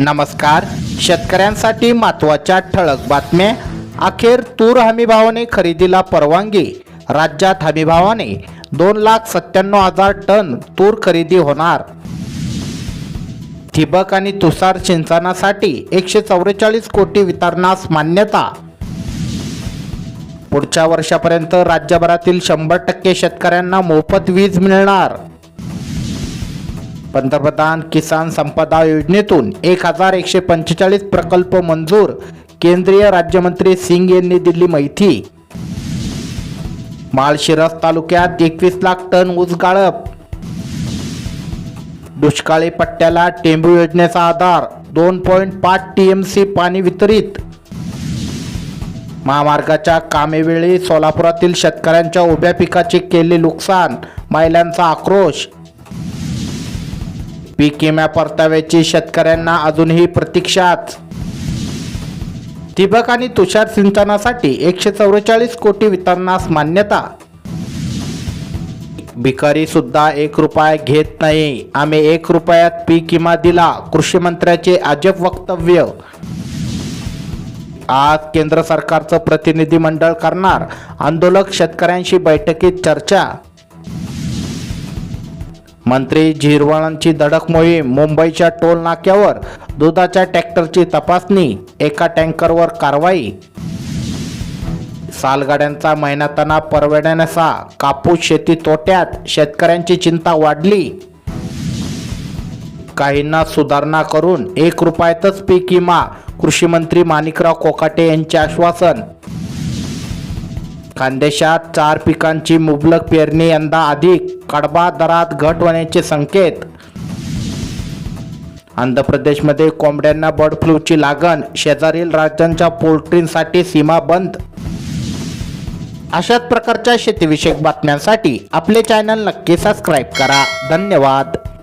नमस्कार. शेतकऱ्यांसाठी महत्त्वाच्या ठळक बातम्या. अखेर तूर हमीभावाने खरेदीला परवानगी. राज्यात हमीभावाने दोन लाख सत्त्याण्णव हजार टन तूर खरेदी होणार. ठिबक आणि तुषार सिंचनासाठी एकशे चौवेचाळीस कोटी वितरणास मान्यता. पुढच्या वर्षापर्यंत राज्यभरातील शंभर टक्के शेतकऱ्यांना मोफत वीज मिळणार. पंतप्रधान किसान संपदा योजनेतून एक हजार एकशे पंचेचाळीस प्रकल्प मंजूर केंद्रीय राज्यमंत्री सिंग यांनी दिली माहिती. माळशिरस तालुक्यात एकवीस लाख टन ऊस गाळप. दुष्काळी पट्ट्याला टेंबू योजनेचा आधार दोन पॉईंट पाच टी एम सी पाणी वितरित. महामार्गाच्या कामेवेळी सोलापुरातील शेतकऱ्यांच्या उभ्या पिकाचे केले नुकसान महिलांचा आक्रोश. पीक विम्या परताव्याची शेतकऱ्यांना अजूनही प्रतीक्षाच ठिबक आणि तुषार सिंचनासाठी एकशे चौवेचाळीस कोटी वितरणास मान्यता. भिकारी सुद्धा एक रुपया घेत नाही. आम्ही एक रुपयात पीक विमा दिला कृषी मंत्र्याचे अजब वक्तव्य. आज केंद्र सरकारचं प्रतिनिधी मंडळ करणार आंदोलक शेतकऱ्यांशी बैठकीत चर्चा. मंत्री झिरवाळांची धडक मोहीम मुंबईच्या टोल नाक्यावर दुधाच्या ट्रॅक्टरची तपासणी एका टँकरवर कारवाई. सालगाड्यांचा मेहनताना परवडण्याचा कापूस शेती तोट्यात शेतकऱ्यांची चिंता वाढली. काहींना सुधारणा करून एक रुपयातच पीक विमा कृषी मंत्री माणिकराव कोकाटे यांचे आश्वासन. खानदेशात चार पिकांची मुबलक पेरणी यंदा अधिक कडबा दरात घट होण्याचे संकेत. आंध्र प्रदेशमध्ये कोंबड्यांना बर्ड फ्लूची लागण शेजारील राज्यांच्या पोल्ट्रींसाठी सीमा बंद. अशाच प्रकारच्या शेतीविषयक बातम्यांसाठी आपले चॅनल नक्की सबस्क्राईब करा. धन्यवाद.